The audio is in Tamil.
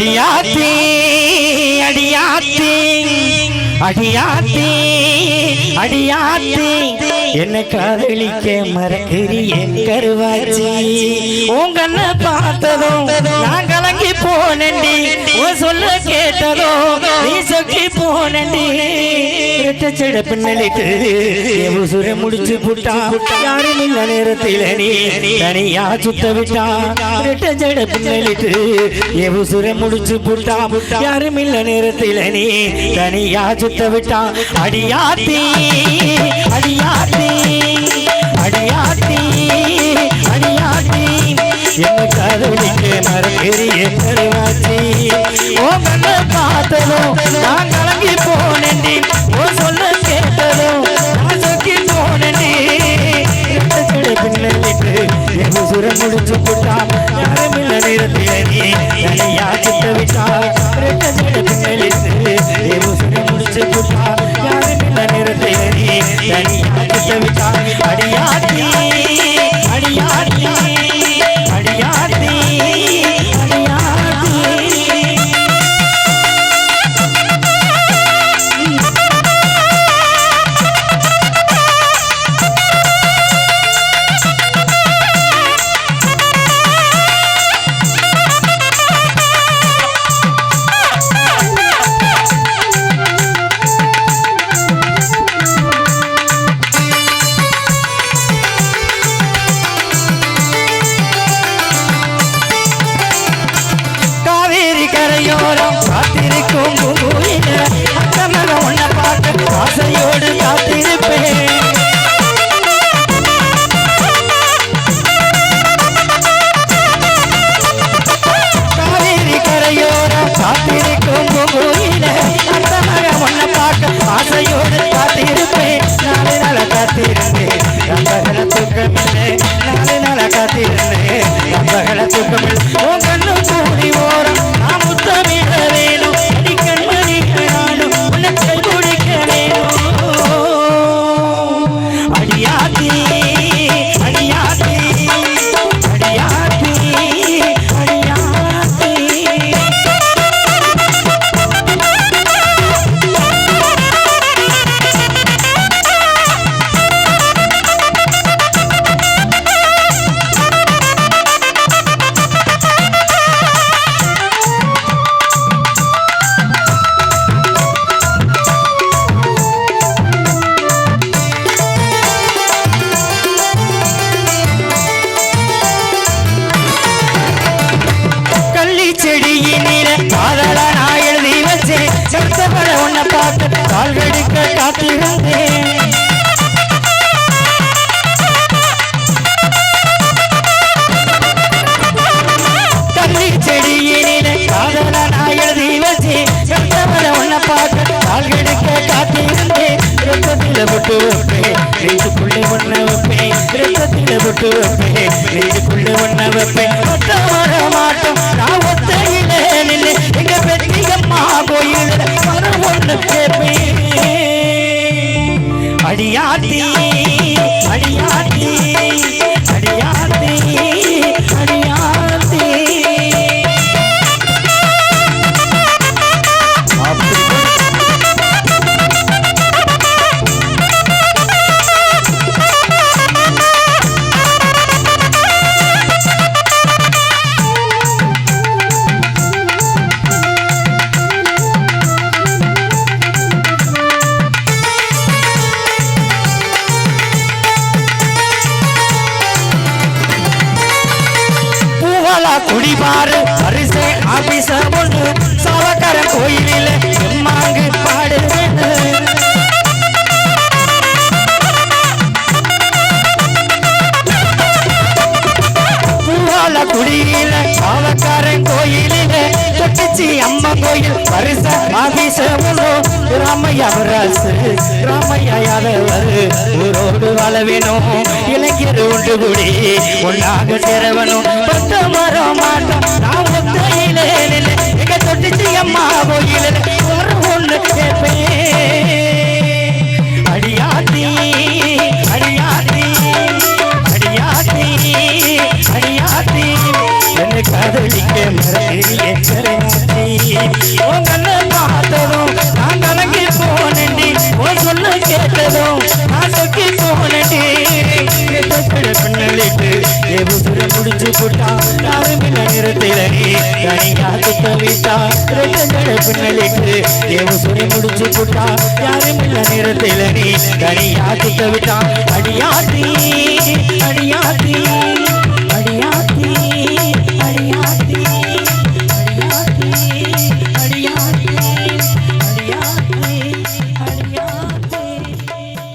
அடியாத்தி அடியாத்தி அடியாத்தி அடியாத்தி. என்ன காதலிக்க மறக்கிறேன் கருவாச்சி. உங்கண்ண பார்த்ததும் நான் கலங்கி போனண்டி உன் சொல்ல கேட்டதோ நீ சொல்லி போனண்டி ரெட்டச்சட பின்னலிட்டு உசுரை முடிச்சு புட்டா. யாரும் இல்ல நேரத்தில் நீ தனியா சுத்த விட்டா. ரெட்டச்சட பின்னலிட்டு உசுரை முடிச்சு புட்டா. யாரும் இல்ல நேரத்தில் நீ தனியா சுத்த விட்டா. அடியாத்தி அடியாத்தி. முடிச்சு போட்டா யாரும் இல்ல நேரத்தில் நீ தனியா சுத்த விட்டா Yeah, yeah, yeah. சத்தப்பட உன்னை பார்த்து கால்கடிக்க காத்திருந்தேன். கள்ளி செடியினில காதல நான் எழுதி வச்சேன். சத்தப்பட உன்னை பார்த்து கால்கடிக்க காத்திருந்தேன். ரத்தத்தில விட்டு வைப்பேன் நெஞ்சுக்குள்ளே ஒண்ண வைப்பேன். ரத்தத்தில விட்டு வைப்பேன் நெஞ்சுக்குள்ளே ஒண்ண வைப்பேன். அடியாத்தி அடியாத்தி பூவாலா குடிபாரு. அரிசை ஆபீச ஒன்று சாவக்கர கோயிலில் எம்மாங்கு பாடுவேன் கோயில் பரிச ஆபீச ராமையா ராசு ராமையா யாதவர் ஊரோடு வாழ இளைஞர் ஒன்று கூடி ஒன்றாக திறவனும் பத்த மரம் மாட்டோம் நான் ஒத்தையிலே நின்னு எங்க தொட்டிச்சி அம்மா கோயிலில் ஒரு ஒன்று கேட்பேன். தனியா குத்த விட்டா ரெண்டு ஜட பின்னலிட்டு ஏவுசுர முடிச்சு போட்டா யாரும் இல்ல நேரத்தில் நீ தனியா குத்த விட்டா அடியாத்தி அடியாத்தி